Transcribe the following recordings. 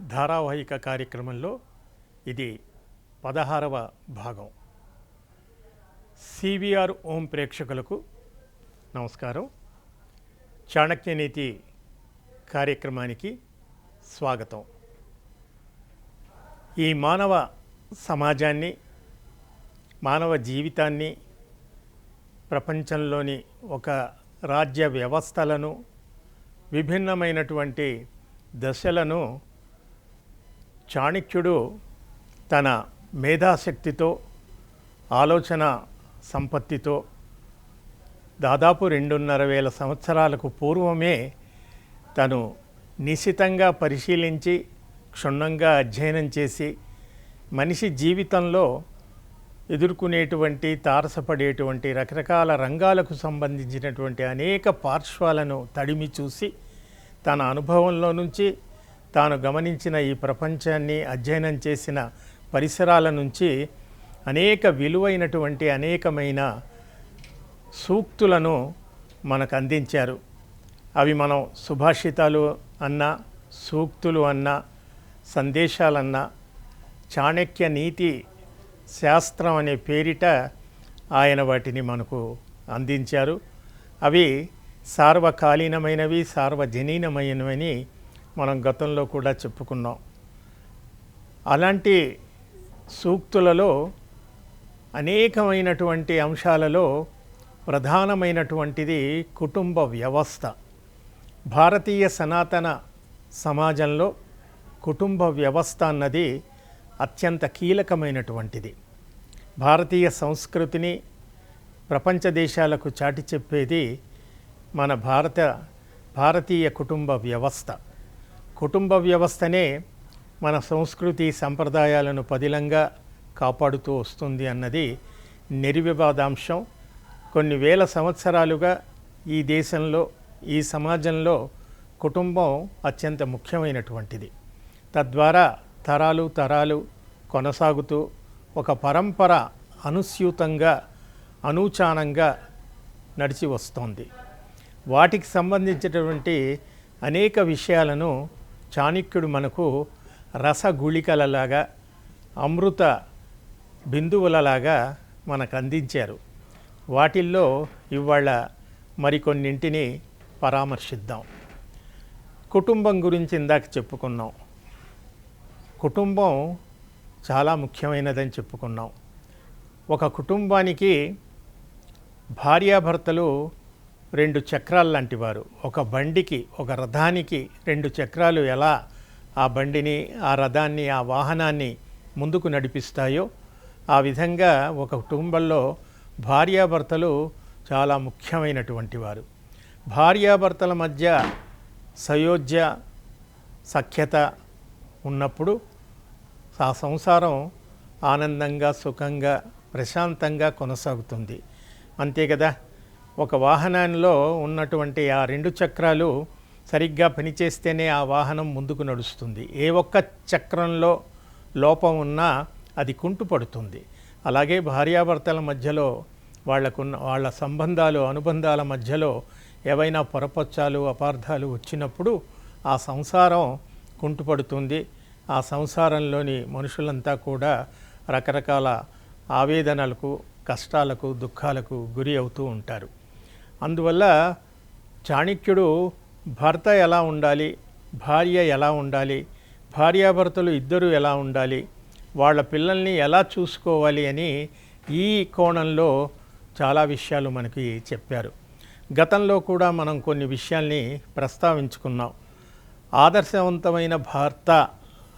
ధారావాహిక కార్యక్రమంలో ఇది పదహారవ భాగం. సివిఆర్ ఓం ప్రేక్షకులకు నమస్కారం. చాణక్యనీతి కార్యక్రమానికి స్వాగతం. ఈ మానవ సమాజాన్ని మానవ జీవితాన్ని ప్రపంచంలోని ఒక రాజ్య వ్యవస్థలను విభిన్నమైనటువంటి దశలను చాణక్యుడు తన మేధాశక్తితో ఆలోచన సంపత్తితో దాదాపు రెండున్నర వేల సంవత్సరాలకు పూర్వమే తను నిశితంగా పరిశీలించి క్షుణ్ణంగా అధ్యయనం చేసి మనిషి జీవితంలో ఎదుర్కొనేటువంటి తారసపడేటువంటి రకరకాల రంగాలకు సంబంధించినటువంటి అనేక పార్శ్వాలను తడిమి చూసి తన అనుభవంలో నుంచి తాను గమనించిన ఈ ప్రపంచాన్ని అధ్యయనం చేసిన పరిసరాల నుంచి అనేక విలువైనటువంటి అనేకమైన సూక్తులను మనకు అందించారు. అవి మనం సుభాషితాలు అన్నా సూక్తులు అన్నా సందేశాలన్నా చాణక్య నీతి శాస్త్రం అనే పేరిట ఆయన వాటిని మనకు అందించారు. అవి సార్వకాలీనమైనవి సార్వజనీనమైనవని మనం గతంలో కూడా చెప్పుకున్నాం. అలాంటి సూక్తులలో అనేకమైనటువంటి అంశాలలో ప్రధానమైనటువంటిది కుటుంబ వ్యవస్థ. భారతీయ సనాతన సమాజంలో కుటుంబ వ్యవస్థ అన్నది అత్యంత కీలకమైనటువంటిది. భారతీయ సంస్కృతిని ప్రపంచ దేశాలకు చాటి చెప్పేది మన భారత భారతీయ కుటుంబ వ్యవస్థ. కుటుంబ వ్యవస్థనే మన సంస్కృతి సంప్రదాయాలను పదిలంగా కాపాడుతూ వస్తుంది అన్నది నిర్వివాదాంశం. కొన్ని వేల సంవత్సరాలుగా ఈ దేశంలో ఈ సమాజంలో కుటుంబం అత్యంత ముఖ్యమైనటువంటిది. తద్వారా తరాలు తరాలు కొనసాగుతూ ఒక పరంపర అనుస్యూతంగా అనూచానంగా నడిచి వస్తోంది. వాటికి సంబంధించినటువంటి అనేక విషయాలను చాణక్యుడు మనకు రసగుళికలలాగా అమృత బిందువులలాగా మనకు అందించారు. వాటిల్లో ఇవాళ మరికొన్నింటిని పరామర్శిద్దాం. కుటుంబం గురించి ఇందాక చెప్పుకున్నాం. కుటుంబం చాలా ముఖ్యమైనదని చెప్పుకున్నాం. ఒక కుటుంబానికి భార్యాభర్తలు రెండు చక్రాలు లాంటి వారు. ఒక బండికి ఒక రథానికి రెండు చక్రాలు ఎలా ఆ బండిని ఆ రథాన్ని ఆ వాహనాన్ని ముందుకు నడిపిస్తాయో ఆ విధంగా ఒక కుటుంబంలో భార్యాభర్తలు చాలా ముఖ్యమైనటువంటి వారు. భార్యాభర్తల మధ్య సయోధ్య సఖ్యత ఉన్నప్పుడు ఆ సంసారం ఆనందంగా సుఖంగా ప్రశాంతంగా కొనసాగుతుంది. అంతే కదా? ఒక వాహనంలో ఉన్నటువంటి ఆ రెండు చక్రాలు సరిగ్గా పనిచేస్తేనే ఆ వాహనం ముందుకు నడుస్తుంది. ఏ ఒక్క చక్రంలో లోపం ఉన్నా అది కుంటుపడుతుంది. అలాగే భార్యాభర్తల మధ్యలో వాళ్ళకున్న వాళ్ళ సంబంధాలు అనుబంధాల మధ్యలో ఏవైనా పొరపచ్చాలు అపార్థాలు వచ్చినప్పుడు ఆ సంసారం కుంటుపడుతుంది. ఆ సంసారంలోని మనుషులంతా కూడా రకరకాల ఆవేదనలకు కష్టాలకు దుఃఖాలకు గురి అవుతూ ఉంటారు. అందువల్ల చాణక్యుడు భర్త ఎలా ఉండాలి? భార్య ఎలా ఉండాలి? భార్యాభర్తలు ఇద్దరు ఎలా ఉండాలి? వాళ్ళ పిల్లల్ని ఎలా చూసుకోవాలి అని ఈ కోణంలో చాలా విషయాలు మనకి చెప్పారు. గతంలో కూడా మనం కొన్ని విషయాల్ని ప్రస్తావించుకున్నాం. ఆదర్శవంతమైన భర్త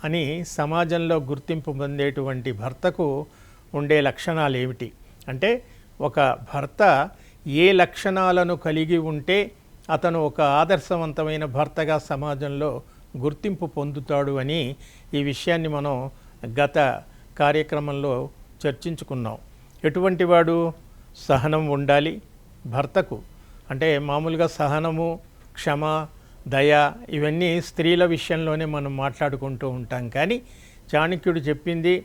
అని సమాజంలో గుర్తింపు పొందేటువంటి భర్తకు ఉండే లక్షణాలు ఏమిటి అంటే ఒక భర్త ఏ లక్షణాలను కలిగి ఉంటే అతను ఒక ఆదర్శవంతమైన భర్తగా సమాజంలో గుర్తింపు పొందుతాడు అని ఈ విషయాన్ని మనం గత కార్యక్రమంలో చర్చించుకున్నాం. ఎటువంటి వాడు సహనం ఉండాలి? భర్తకు. అంటే మామూలుగా సహనము క్షమ దయ ఇవన్నీ స్త్రీల విషయంలోనే మనం మాట్లాడుకుంటూ ఉంటాం. కానీ చాణక్యుడు చెప్పింది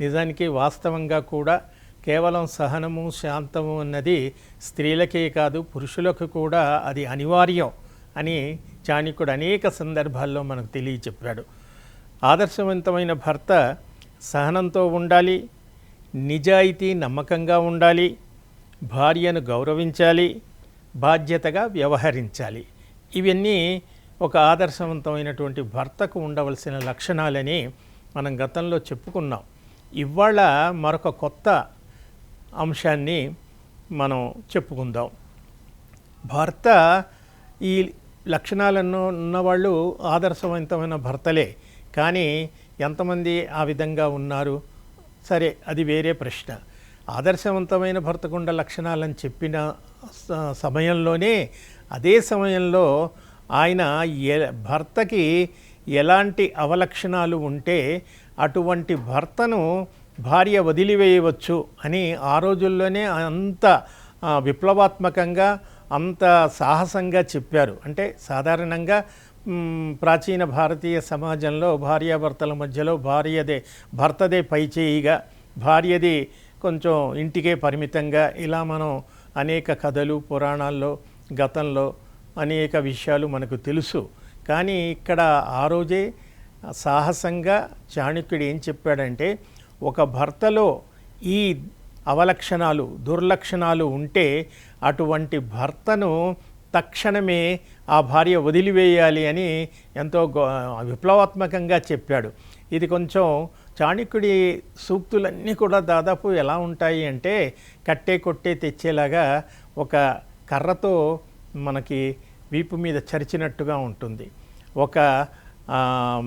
నిజానికి వాస్తవంగా కూడా కేవలం సహనము శాంతము అన్నది స్త్రీలకే కాదు పురుషులకు కూడా అది అనివార్యం అని చాణక్యుడు అనేక సందర్భాల్లో మనకు తెలియచెప్పాడు. ఆదర్శవంతమైన భర్త సహనంతో ఉండాలి నిజాయితీ నమ్మకంగా ఉండాలి భార్యను గౌరవించాలి బాధ్యతగా వ్యవహరించాలి. ఇవన్నీ ఒక ఆదర్శవంతమైనటువంటి భర్తకు ఉండవలసిన లక్షణాలని మనం గతంలో చెప్పుకున్నాం. ఇవాళ మరొక కొత్త అంశాన్ని మనం చెప్పుకుందాం. భర్త ఈ లక్షణాలను ఉన్నవాళ్ళు ఆదర్శవంతమైన భర్తలే. కానీ ఎంతమంది ఆ విధంగా ఉన్నారు? సరే అది వేరే ప్రశ్న. ఆదర్శవంతమైన భర్తకుండ లక్షణాలని చెప్పిన స- సమయంలోనే అదే సమయంలో ఆయన భర్తకి ఎలాంటి అవలక్షణాలు ఉంటే అటువంటి భర్తను భార్య వదిలివేయవచ్చు అని ఆ రోజుల్లోనే అంత విప్లవాత్మకంగా అంత సాహసంగా చెప్పారు. అంటే సాధారణంగా ప్రాచీన భారతీయ సమాజంలో భార్యాభర్తల మధ్యలో భార్యదే భర్తదే పైచేయిగా భార్యది కొంచెం ఇంటికే పరిమితంగా ఇలా మనం అనేక కథలు పురాణాల్లో గతంలో అనేక విషయాలు మనకు తెలుసు. కానీ ఇక్కడ ఆ రోజే సాహసంగా చాణక్యుడు ఏం చెప్పాడంటే ఒక భర్తలో ఈ అవలక్షణాలు దుర్లక్షణాలు ఉంటే అటువంటి భర్తను తక్షణమే ఆ భార్య వదిలివేయాలి అని ఎంతో గొ- విప్లవాత్మకంగా చెప్పాడు. ఇది కొంచెం చాణక్యుడి సూక్తులన్నీ కూడా దాదాపు ఎలా ఉంటాయి అంటే కట్టే కొట్టే తెచ్చేలాగా ఒక కర్రతో మనకి వీపు మీద చరిచినట్టుగా ఉంటుంది. ఒక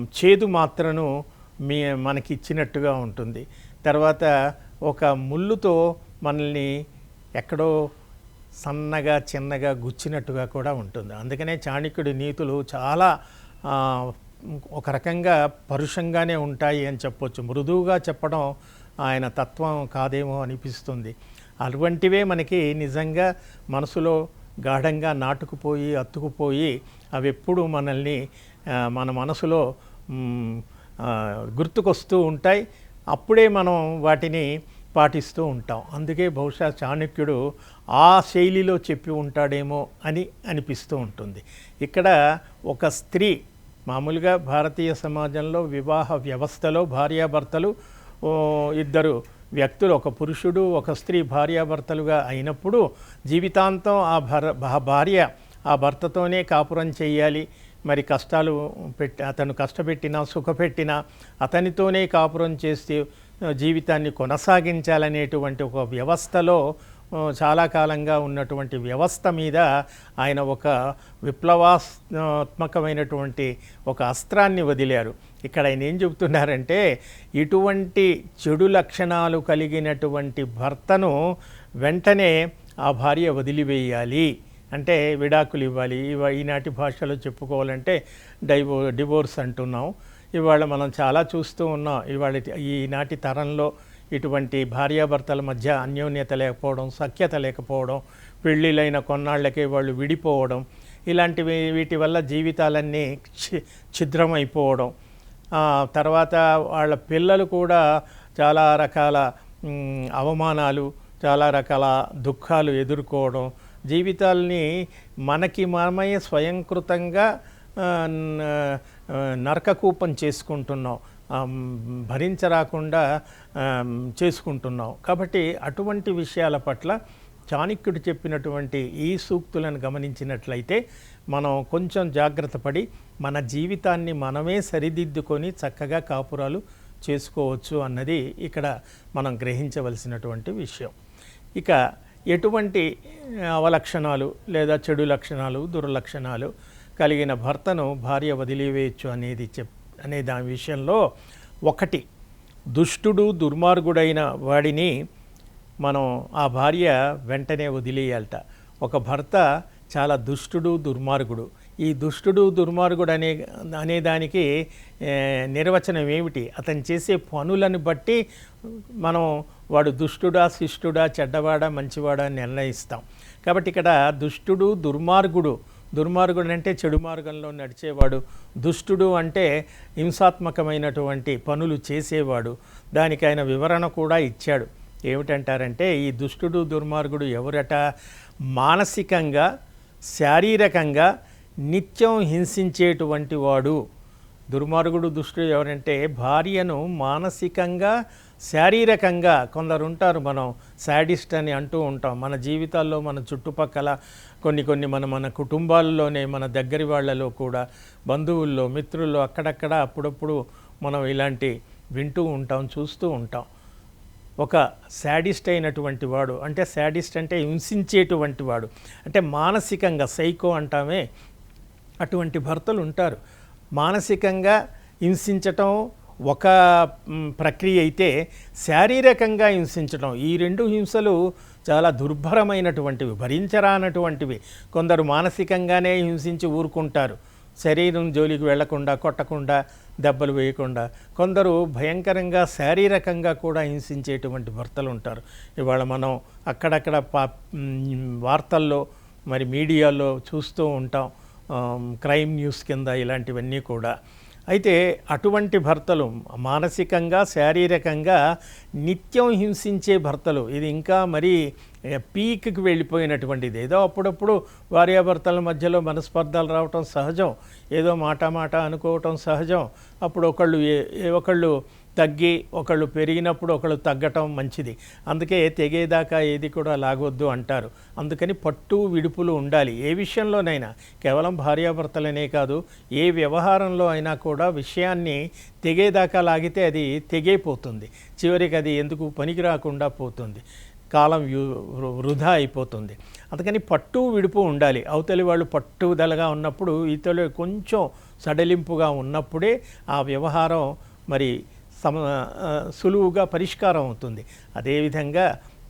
చేదు మాత్రను మీ మనకి ఇచ్చినట్టుగా ఉంటుంది. తర్వాత ఒక ముళ్ళుతో మనల్ని ఎక్కడో సన్నగా చిన్నగా గుచ్చినట్టుగా కూడా ఉంటుంది. అందుకనే చాణక్యుడి నీతులు చాలా ఒక రకంగా పరుషంగానే ఉంటాయి అని చెప్పొచ్చు. మృదువుగా చెప్పడం ఆయన తత్వం కాదేమో అనిపిస్తుంది. అటువంటివే మనకి నిజంగా మనసులో గాఢంగా నాటుకుపోయి అత్తుకుపోయి అవి ఎప్పుడు మనల్ని మన మనసులో గుర్తుకొస్తూ ఉంటాయి. అప్పుడే మనం వాటిని పాటిస్తూ ఉంటాం. అందుకే బహుశా చాణక్యుడు ఆ శైలిలో చెప్పి ఉంటాడేమో అని అనిపిస్తూ ఉంటుంది. ఇక్కడ ఒక స్త్రీ మామూలుగా భారతీయ సమాజంలో వివాహ వ్యవస్థలో భార్యాభర్తలు ఇద్దరు వ్యక్తులు ఒక పురుషుడు ఒక స్త్రీ భార్యాభర్తలుగా అయినప్పుడు జీవితాంతం ఆ భర భా- భార్య ఆ భర్తతోనే కాపురం చేయాలి. మరి కష్టాలు పెట్టి అతను కష్టపెట్టినా సుఖపెట్టినా అతనితోనే కాపురం చేసి జీవితాన్ని కొనసాగించాలనేటువంటి ఒక వ్యవస్థలో చాలా కాలంగా ఉన్నటువంటి వ్యవస్థ మీద ఆయన ఒక విప్లవాత్మకమైనటువంటి ఒక అస్త్రాన్ని వదిలారు. ఇక్కడ ఆయన ఏం చెబుతున్నారంటే ఇటువంటి చెడు లక్షణాలు కలిగినటువంటి భర్తను వెంటనే ఆ భార్య వదిలివేయాలి. అంటే విడాకులు ఇవ్వాలి. ఇవ- ఈనాటి భాషలో చెప్పుకోవాలంటే డైవో డివోర్స్ అంటున్నాం. ఇవాళ మనం చాలా చూస్తూ ఉన్నాం. ఇవాళ ఈనాటి తరంలో ఇటువంటి భార్యాభర్తల మధ్య అన్యోన్యత లేకపోవడం సఖ్యత లేకపోవడం పెళ్ళిళ్ళైన కొన్నాళ్ళకే వాళ్ళు విడిపోవడం ఇలాంటివి వీటి వల్ల జీవితాలన్నీ ఛిద్రమైపోవడం. తర్వాత వాళ్ళ పిల్లలు కూడా చాలా రకాల అవమానాలు చాలా రకాల దుఃఖాలు ఎదుర్కోవడం జీవితాల్ని మనకి మనమే స్వయంకృతంగా నరకకూపం చేసుకుంటున్నాం. భరించరాకుండా చేసుకుంటున్నాం. కాబట్టి అటువంటి విషయాల పట్ల చాణక్యుడు చెప్పినటువంటి ఈ సూక్తులను గమనించినట్లయితే మనం కొంచెం జాగ్రత్త పడి మన జీవితాన్ని మనమే సరిదిద్దుకొని చక్కగా కాపురాలు చేసుకోవచ్చు అన్నది ఇక్కడ మనం గ్రహించవలసినటువంటి విషయం. ఇక ఎటువంటి అవలక్షణాలు లేదా చెడు లక్షణాలు దుర్లక్షణాలు కలిగిన భర్తను భార్య వదిలివేయచ్చు అనేది చెప్ అనే దాని విషయంలో ఒకటి దుష్టుడు దుర్మార్గుడైన వాడిని మనం ఆ భార్య వెంటనే వదిలేయాలట. ఒక భర్త చాలా దుష్టుడు దుర్మార్గుడు. ఈ దుష్టుడు దుర్మార్గుడు అనే అనేదానికి నిర్వచనం ఏమిటి? అతను చేసే పనులను బట్టి మనం వాడు దుష్టుడా శిష్టుడా చెడ్డవాడా మంచివాడా నిర్ణయిస్తాం. కాబట్టి ఇక్కడ దుష్టుడు దుర్మార్గుడు దుర్మార్గుడు అంటే చెడు మార్గంలో నడిచేవాడు దుష్టుడు అంటే హింసాత్మకమైనటువంటి పనులు చేసేవాడు దానికి ఆయన వివరణ కూడా ఇచ్చాడు. ఏమిటంటారంటే ఈ దుష్టుడు దుర్మార్గుడు ఎవరట? మానసికంగా శారీరకంగా నిత్యం హింసించేటువంటి వాడు. దుర్మార్గుడు దుష్టుడు ఎవరంటే భార్యను మానసికంగా శారీరకంగా కొందరు ఉంటారు మనం శాడిస్ట్ అని అంటూ ఉంటాం. మన జీవితాల్లో మన చుట్టుపక్కల కొన్ని కొన్ని మన మన కుటుంబాల్లోనే మన దగ్గరి వాళ్ళలో కూడా బంధువుల్లో మిత్రుల్లో అక్కడక్కడ అప్పుడప్పుడు మనం ఇలాంటి వింటూ ఉంటాం చూస్తూ ఉంటాం. ఒక శాడిస్ట్ అయినటువంటి వాడు అంటే శాడిస్ట్ అంటే హింసించేటువంటి వాడు. అంటే మానసికంగా సైకో అంటామే అటువంటి భర్తలు ఉంటారు. మానసికంగా హింసించటం ఒక ప్రక్రియ అయితే శారీరకంగా హింసించటం. ఈ రెండు హింసలు చాలా దుర్భరమైనటువంటివి భరించరానటువంటివి. కొందరు మానసికంగానే హింసించి ఊరుకుంటారు. శరీరం జోలికి వెళ్ళకుండా కొట్టకుండా దెబ్బలు వేయకుండా. కొందరు భయంకరంగా శారీరకంగా కూడా హింసించేటువంటి భర్తలు ఉంటారు. ఇవాళ మనం అక్కడక్కడ పా వార్తల్లో మరి మీడియాలో చూస్తూ ఉంటాం. క్రైమ్ న్యూస్ కింద ఇలాంటివన్నీ కూడా. అయితే అటువంటి భర్తలు మానసికంగా శారీరకంగా నిత్యం హింసించే భర్తలు ఇది ఇంకా మరీ పీక్కి వెళ్ళిపోయినటువంటిది. ఏదో అప్పుడప్పుడు భార్యాభర్తల మధ్యలో మనస్పర్ధాలు రావటం సహజం. ఏదో మాట మాట అనుకోవటం సహజం. అప్పుడు ఒకళ్ళు ఏ ఒకళ్ళు తగ్గి ఒకళ్ళు పెరిగినప్పుడు ఒకళ్ళు తగ్గటం మంచిది. అందుకే తెగేదాకా ఏది కూడా లాగొద్దు అంటారు. అందుకని పట్టు విడుపులు ఉండాలి. ఏ విషయంలోనైనా కేవలం భార్యాభర్తలనే కాదు ఏ వ్యవహారంలో అయినా కూడా విషయాన్ని తెగేదాకా లాగితే అది తెగైపోతుంది. చివరికి అది ఎందుకు పనికి రాకుండా పోతుంది. కాలం వృధా అయిపోతుంది. అందుకని పట్టు విడుపు ఉండాలి. అవతలి వాళ్ళు పట్టుదలగా ఉన్నప్పుడు ఇతరులు కొంచెం సడలింపుగా ఉన్నప్పుడే ఆ వ్యవహారం మరి సమ సులువుగా పరిష్కారం అవుతుంది. అదేవిధంగా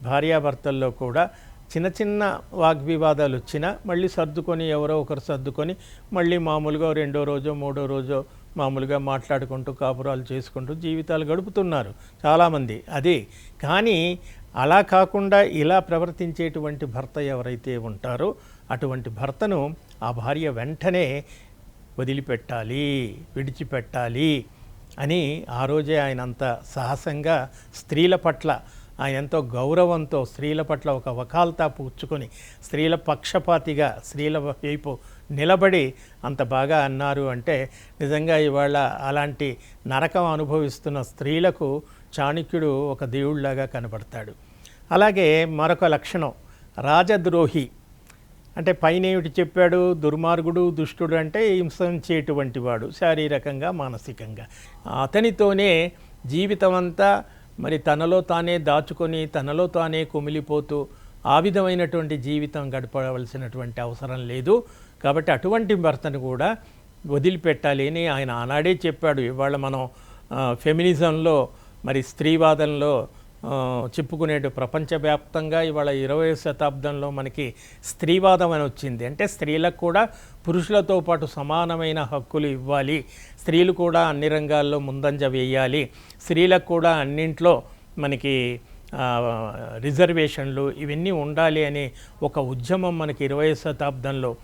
భార్యాభర్తల్లో కూడా చిన్న చిన్న వాగ్వివాదాలు వచ్చినా మళ్ళీ సర్దుకొని ఎవరో ఒకరు సర్దుకొని మళ్ళీ మామూలుగా రెండో రోజో మూడో రోజో మామూలుగా మాట్లాడుకుంటూ కాపురాలు చేసుకుంటూ జీవితాలు గడుపుతున్నారు చాలామంది. అదే కానీ అలా కాకుండా ఇలా ప్రవర్తించేటువంటి భర్త ఎవరైతే ఉంటారో అటువంటి భర్తను ఆ భార్య వెంటనే వదిలిపెట్టాలి విడిచిపెట్టాలి. అని ఆ రోజే ఆయన అంత సాహసంగా స్త్రీల పట్ల ఆయన ఎంతో గౌరవంతో స్త్రీల పట్ల ఒక వకాల్తా పుచ్చుకొని స్త్రీల పక్షపాతిగా స్త్రీల వైపు నిలబడి అంత బాగా అన్నారు అంటే నిజంగా ఇవాళ అలాంటి నరకం అనుభవిస్తున్న స్త్రీలకు చాణక్యుడు ఒక దేవుళ్ళాగా కనబడతాడు. అలాగే మరొక లక్షణం. రాజద్రోహి అంటే పైన ఏమిటి చెప్పాడు? దుర్మార్గుడు దుష్టుడు అంటే హింసించేటువంటి వాడు శారీరకంగా మానసికంగా. అతనితోనే జీవితం అంతా మరి తనలో తానే దాచుకొని తనలో తానే కుమిలిపోతూ ఆ విధమైనటువంటి జీవితం గడపవలసినటువంటి అవసరం లేదు. కాబట్టి అటువంటి భర్తను కూడా వదిలిపెట్టాలి అని ఆయన ఆనాడే చెప్పాడు. ఇవాళ మనం ఫెమినిజంలో మరి స్త్రీవాదంలో ఆ, చెప్పుకునేటు ప్రపంచవ్యాప్తంగా ఇవాళ ఇరవై శతాబ్దంలో మనకి స్త్రీవాదం అని వచ్చింది. అంటే స్త్రీలకు కూడా పురుషులతో పాటు సమానమైన హక్కులు ఇవ్వాలి. స్త్రీలు కూడా అన్ని రంగాల్లో ముందంజ వేయాలి. స్త్రీలకు కూడా అన్నింట్లో మనకి రిజర్వేషన్లు ఇవన్నీ ఉండాలి అనే ఒక ఉద్యమం మనకి ఇరవై శతాబ్దంలో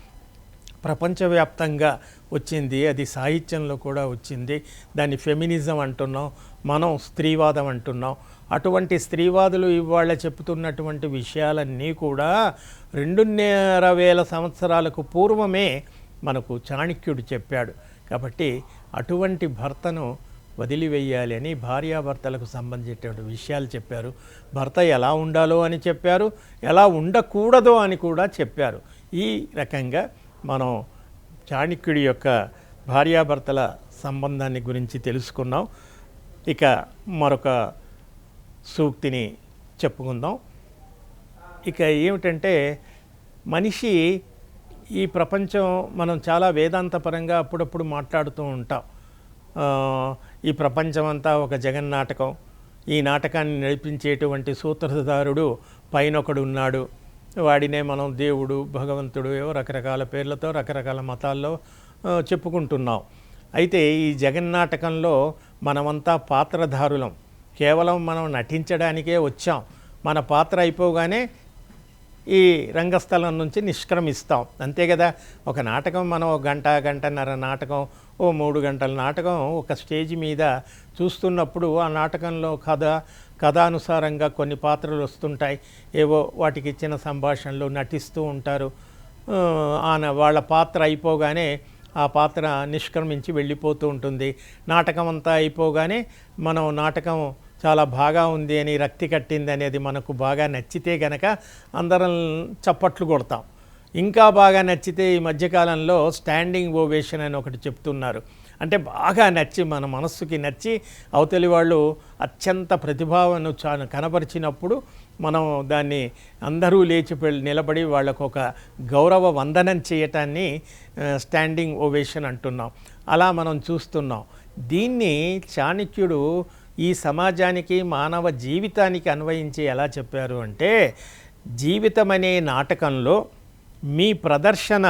ప్రపంచవ్యాప్తంగా వచ్చింది. అది సాహిత్యంలో కూడా వచ్చింది. దాన్ని ఫెమినిజం అంటున్నాం. మనం స్త్రీవాదం అంటున్నాం. అటువంటి స్త్రీవాదులు ఇవాళ చెప్తున్నటువంటి విషయాలన్నీ కూడా రెండున్నర వేల సంవత్సరాలకు పూర్వమే మనకు చాణక్యుడు చెప్పాడు. కాబట్టి అటువంటి భర్తను వదిలివేయాలి అని భార్యాభర్తలకు సంబంధించినటువంటి విషయాలు చెప్పారు. భర్త ఎలా ఉండాలో అని చెప్పారు. ఎలా ఉండకూడదో అని కూడా చెప్పారు. ఈ రకంగా మనం చాణక్యుడి యొక్క భార్యాభర్తల సంబంధాన్ని గురించి తెలుసుకున్నాం. ఇక మరొక సూక్తిని చెప్పుకుందాం. ఇక ఏమిటంటే మనిషి ఈ ప్రపంచం మనం చాలా వేదాంతపరంగా అప్పుడప్పుడు మాట్లాడుతూ ఉంటాం. ఈ ప్రపంచం అంతా ఒక జగన్ నాటకం. ఈ నాటకాన్ని నడిపించేటువంటి సూత్రధారుడు పైనొకడు ఉన్నాడు వాడినే మనం దేవుడు భగవంతుడు ఏవో రకరకాల పేర్లతో రకరకాల మతాల్లో చెప్పుకుంటున్నాం. అయితే ఈ జగన్నాటకంలో మనమంతా పాత్రధారులం. కేవలం మనం నటించడానికే వచ్చాం. మన పాత్ర అయిపోగానే ఈ రంగస్థలం నుంచి నిష్క్రమిస్తాం. అంతే కదా? ఒక నాటకం మనం ఒక గంట గంటన్నర నాటకం ఓ మూడు గంటల నాటకం ఒక స్టేజ్ మీద చూస్తున్నప్పుడు ఆ నాటకంలో కథ కథానుసారంగా కొన్ని పాత్రలు వస్తుంటాయి. ఏవో వాటికి ఇచ్చిన సంభాషణలు నటిస్తూ ఉంటారు. ఆ, ఆన వాళ్ళ పాత్ర అయిపోగానే ఆ పాత్ర నిష్క్రమించి వెళ్ళిపోతూ ఉంటుంది. నాటకం అంతా అయిపోగానే మనం నాటకం చాలా బాగా ఉంది అని రక్తి కట్టింది అనేది మనకు బాగా నచ్చితే గనక అందరం చప్పట్లు కొడతాం. ఇంకా బాగా నచ్చితే ఈ మధ్యకాలంలో స్టాండింగ్ ఓవేషన్ అని ఒకటి చెప్తున్నారు. అంటే బాగా నచ్చి మన మనస్సుకి నచ్చి అవతలి వాళ్ళు అత్యంత ప్రతిభావను చా కనపరిచినప్పుడు మనం దాన్ని అందరూ లేచి నిలబడి వాళ్ళకు ఒక గౌరవ వందనం చేయటాన్ని స్టాండింగ్ ఓవేషన్ అంటున్నాం. అలా మనం చూస్తున్నాం. దీన్ని చాణక్యుడు ఈ సమాజానికి మానవ జీవితానికి అన్వయించి ఎలా చెప్పారు అంటే జీవితం అనే నాటకంలో మీ ప్రదర్శన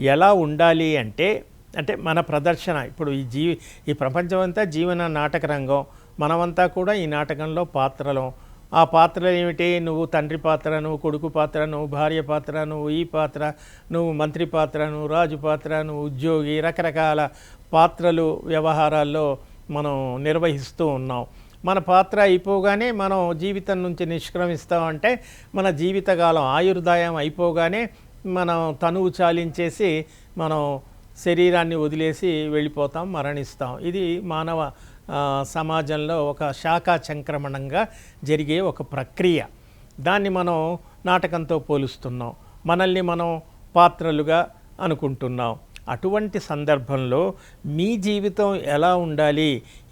ఎలా ఉండాలి అంటే అంటే మన ప్రదర్శన ఇప్పుడు ఈ జీవి ఈ ప్రపంచం అంతా జీవన నాటక రంగం మనమంతా కూడా ఈ నాటకంలో పాత్రలం. ఆ పాత్రలు ఏమిటి? నువ్వు తండ్రి పాత్ర నువ్వు కొడుకు పాత్ర నువ్వు భార్య పాత్ర నువ్వు ఈ పాత్ర నువ్వు మంత్రి పాత్ర నువ్వు రాజు పాత్ర నువ్వు ఉద్యోగి రకరకాల పాత్రలు వ్యవహారాల్లో మనం నిర్వహిస్తూ ఉన్నాం. మన పాత్ర అయిపోగానే మనం జీవితం నుంచి నిష్క్రమిస్తామంటే మన జీవితకాలం ఆయుర్దాయం అయిపోగానే మనం తనువు చాలించేసి మనం శరీరాన్ని వదిలేసి వెళ్ళిపోతాం మరణిస్తాం. ఇది మానవ సమాజంలో ఒక శాఖా సంక్రమణంగా జరిగే ఒక ప్రక్రియ. దాన్ని మనం నాటకంతో పోలుస్తున్నాం. మనల్ని మనం పాత్రలుగా అనుకుంటున్నాం. అటువంటి సందర్భంలో మీ జీవితం ఎలా ఉండాలి?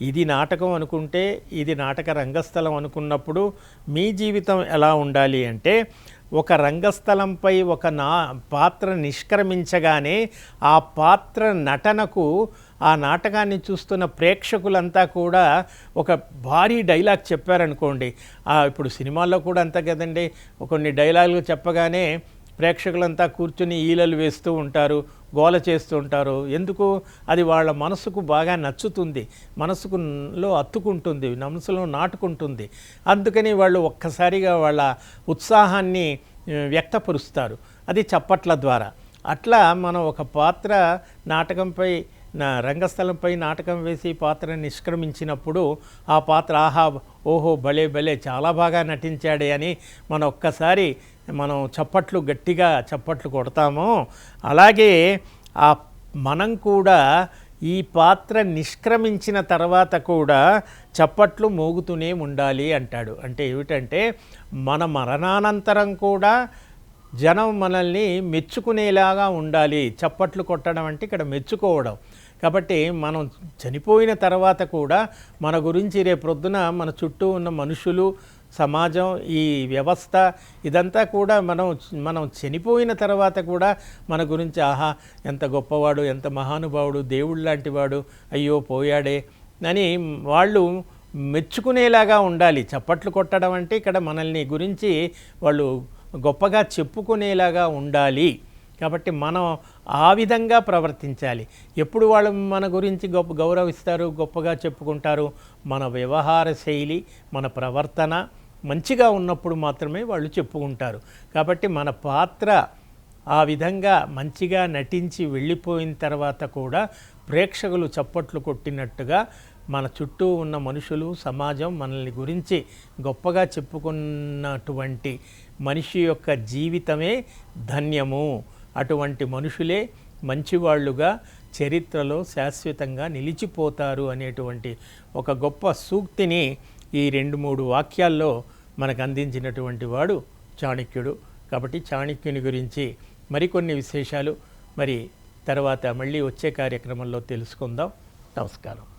ఇది నాటకం అనుకుంటే ఇది నాటక రంగస్థలం అనుకున్నప్పుడు మీ జీవితం ఎలా ఉండాలి అంటే ఒక రంగస్థలంపై ఒక నా పాత్ర నిష్క్రమించగానే ఆ పాత్ర నటనకు ఆ నాటకాన్ని చూస్తున్న ప్రేక్షకులంతా కూడా ఒక భారీ డైలాగ్ చెప్పారనుకోండి. ఇప్పుడు సినిమాల్లో కూడా అంతే కదండి. కొన్ని డైలాగులు చెప్పగానే ప్రేక్షకులంతా కూర్చుని ఈలలు వేస్తూ ఉంటారు. గోల చేస్తుంటారు. ఎందుకు? అది వాళ్ళ మనసుకు బాగా నచ్చుతుంది. మనసుకులో అత్తుకుంటుంది. మనసులో నాటుకుంటుంది. అందుకని వాళ్ళు ఒక్కసారిగా వాళ్ళ ఉత్సాహాన్ని వ్యక్తపరుస్తారు. అది చప్పట్ల ద్వారా. అట్లా మనం ఒక పాత్ర నాటకంపై నా రంగస్థలంపై నాటకం వేసి పాత్ర నిష్క్రమించినప్పుడు ఆ పాత్ర ఆహా ఓహో భలే భలే చాలా బాగా నటించాడే అని మనం ఒక్కసారి మనం చప్పట్లు గట్టిగా చప్పట్లు కొడతామో అలాగే ఆ మనం కూడా ఈ పాత్ర నిష్క్రమించిన తర్వాత కూడా చప్పట్లు మోగుతూనే ఉండాలి అంటాడు. అంటే ఏమిటంటే మన మరణానంతరం కూడా జనం మనల్ని మెచ్చుకునేలాగా ఉండాలి. చప్పట్లు కొట్టడం అంటే ఇక్కడ మెచ్చుకోవడం. కాబట్టి మనం చనిపోయిన తర్వాత కూడా మన గురించి రేపొద్దున మన చుట్టూ ఉన్న మనుషులు సమాజం ఈ వ్యవస్థ ఇదంతా కూడా మనం మనం చనిపోయిన తర్వాత కూడా మన గురించి ఆహా ఎంత గొప్పవాడు ఎంత మహానుభావుడు దేవుడు లాంటివాడు అయ్యో పోయాడే అని వాళ్ళు మెచ్చుకునేలాగా ఉండాలి. చప్పట్లు కొట్టడం అంటే ఇక్కడ మనల్ని గురించి వాళ్ళు గొప్పగా చెప్పుకునేలాగా ఉండాలి. కాబట్టి మనం ఆ విధంగా ప్రవర్తించాలి. ఎప్పుడు వాళ్ళు మన గురించి గొప్ప గౌరవిస్తారు గొప్పగా చెప్పుకుంటారు? మన వ్యవహార శైలి మన ప్రవర్తన మంచిగా ఉన్నప్పుడు మాత్రమే వాళ్ళు చెప్పుకుంటారు. కాబట్టి మన పాత్ర ఆ విధంగా మంచిగా నటించి వెళ్ళిపోయిన తర్వాత కూడా ప్రేక్షకులు చప్పట్లు కొట్టినట్టుగా మన చుట్టూ ఉన్న మనుషులు సమాజం మనల్ని గురించి గొప్పగా చెప్పుకున్నటువంటి మనిషి యొక్క జీవితమే ధన్యము. అటువంటి మనుషులే మంచివాళ్ళుగా చరిత్రలో శాశ్వతంగా నిలిచిపోతారు అనేటువంటి ఒక గొప్ప సూక్తిని ఈ రెండు మూడు వాక్యాల్లో మనకు అందించినటువంటి వాడు చాణక్యుడు. కాబట్టి చాణక్యుని గురించి మరికొన్ని విశేషాలు మరి తర్వాత మళ్ళీ వచ్చే కార్యక్రమంలో తెలుసుకుందాం. నమస్కారం.